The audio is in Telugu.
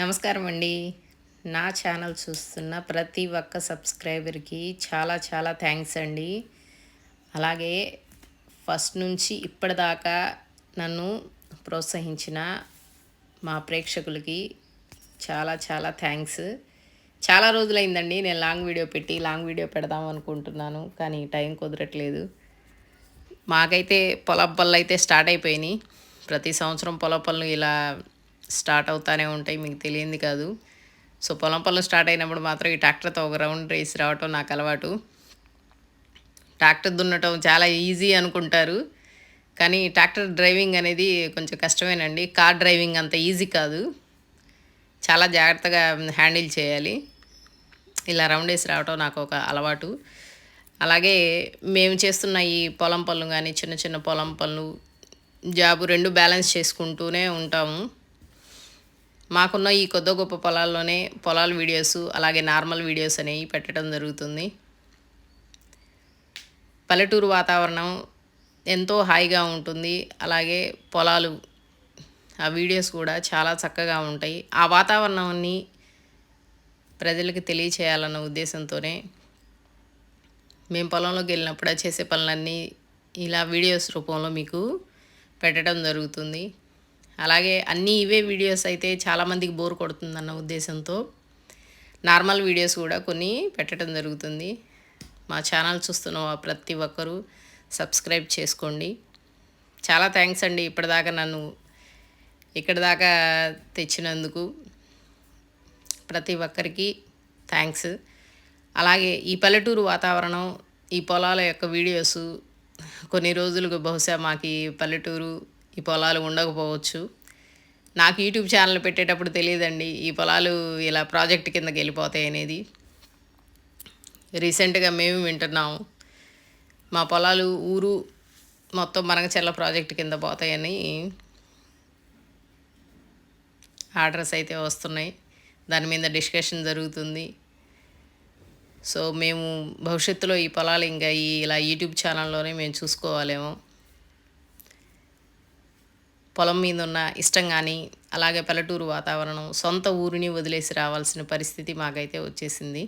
నమస్కారం అండి నా ఛానల్ చూస్తున్న ప్రతి ఒక్క సబ్స్క్రైబర్కి చాలా చాలా థ్యాంక్స్ అండి. అలాగే ఫస్ట్ నుంచి ఇప్పటిదాకా నన్ను ప్రోత్సహించిన మా ప్రేక్షకులకి చాలా చాలా థ్యాంక్స్. చాలా రోజులైందండి నేను లాంగ్ వీడియో పెట్టి లాంగ్ వీడియో పెడదాం అనుకుంటున్నాను కానీ టైం కుదరట్లేదు. మాకైతే పొలం పనులు అయితే స్టార్ట్ అయిపోయినాయి. ప్రతి సంవత్సరం పొలం పనులు ఇలా స్టార్ట్ అవుతానే ఉంటాయి మీకు తెలియంది కాదు. సో పొలం పనులు స్టార్ట్ అయినప్పుడు మాత్రం ఈ ట్రాక్టర్తో ఒక రౌండ్ రేస్ రావటం నాకు అలవాటు. ట్రాక్టర్ దున్నటం చాలా ఈజీ అనుకుంటారు. కానీ ట్రాక్టర్ డ్రైవింగ్ అనేది కొంచెం కష్టమేనండి. కార్ డ్రైవింగ్ అంత ఈజీ కాదు. చాలా జాగ్రత్తగా హ్యాండిల్ చేయాలి. ఇలా రౌండ్ వేసి రావటం నాకు ఒక అలవాటు. అలాగే మేము చేస్తున్న ఈ పొలం పనులు కానీ చిన్న చిన్న పొలం పనులు జాబు రెండు బ్యాలెన్స్ చేసుకుంటూనే ఉంటాము. మాకున్న ఈ కొద్ది గొప్ప పొలాల్లోనే పొలాల వీడియోస్ అలాగే నార్మల్ వీడియోస్ అనేవి పెట్టడం జరుగుతుంది. పల్లెటూరు వాతావరణం ఎంతో హాయిగా ఉంటుంది. అలాగే పొలాలు ఆ వీడియోస్ కూడా చాలా చక్కగా ఉంటాయి. ఆ వాతావరణాన్ని ప్రజలకు తెలియచేయాలన్న ఉద్దేశంతోనే మేము పొలంలోకి వెళ్ళినప్పుడు చేసే పనులన్నీ ఇలా వీడియోస్ రూపంలో మీకు పెట్టడం జరుగుతుంది. అలాగే అన్నీ ఇవే వీడియోస్ అయితే చాలామందికి బోర్ కొడుతుందన్న ఉద్దేశంతో నార్మల్ వీడియోస్ కూడా కొన్ని పెట్టడం జరుగుతుంది. మా ఛానల్ చూస్తున్న ప్రతి ఒక్కరూ సబ్స్క్రైబ్ చేసుకోండి. చాలా థ్యాంక్స్ అండి ఇప్పటిదాకా నన్ను ఇక్కడ దాకా తెచ్చినందుకు. ప్రతి ఒక్కరికి థ్యాంక్స్ అలాగే ఈ పల్లెటూరు వాతావరణం ఈ పొలాల యొక్క వీడియోస్ కొన్ని రోజులకు బహుశా మాకు పల్లెటూరు ఈ పొలాలు ఉండకపోవచ్చు. నాకు యూట్యూబ్ ఛానల్ పెట్టేటప్పుడు తెలియదండి ఈ పొలాలు ఇలా ప్రాజెక్ట్ కిందకి వెళ్ళిపోతాయి అనేది. రీసెంట్గా మేము వింటున్నాం మా పొలాలు ఊరు మొత్తం మనగచెల్ల ప్రాజెక్ట్ కింద పోతాయని ఆర్డర్స్ అయితే వస్తున్నాయి. దాని మీద డిస్కషన్ జరుగుతుంది. సో మేము భవిష్యత్తులో ఈ పొలాలు ఇంకా ఈ ఇలా యూట్యూబ్ ఛానల్లోనే మేము చూసుకోవాలేమో. పొలం మీద ఉన్న ఇష్టం కానీ అలాగే పల్లెటూరు వాతావరణం సొంత ఊరిని వదిలేసి రావాల్సిన పరిస్థితి మాకైతే వచ్చేసింది.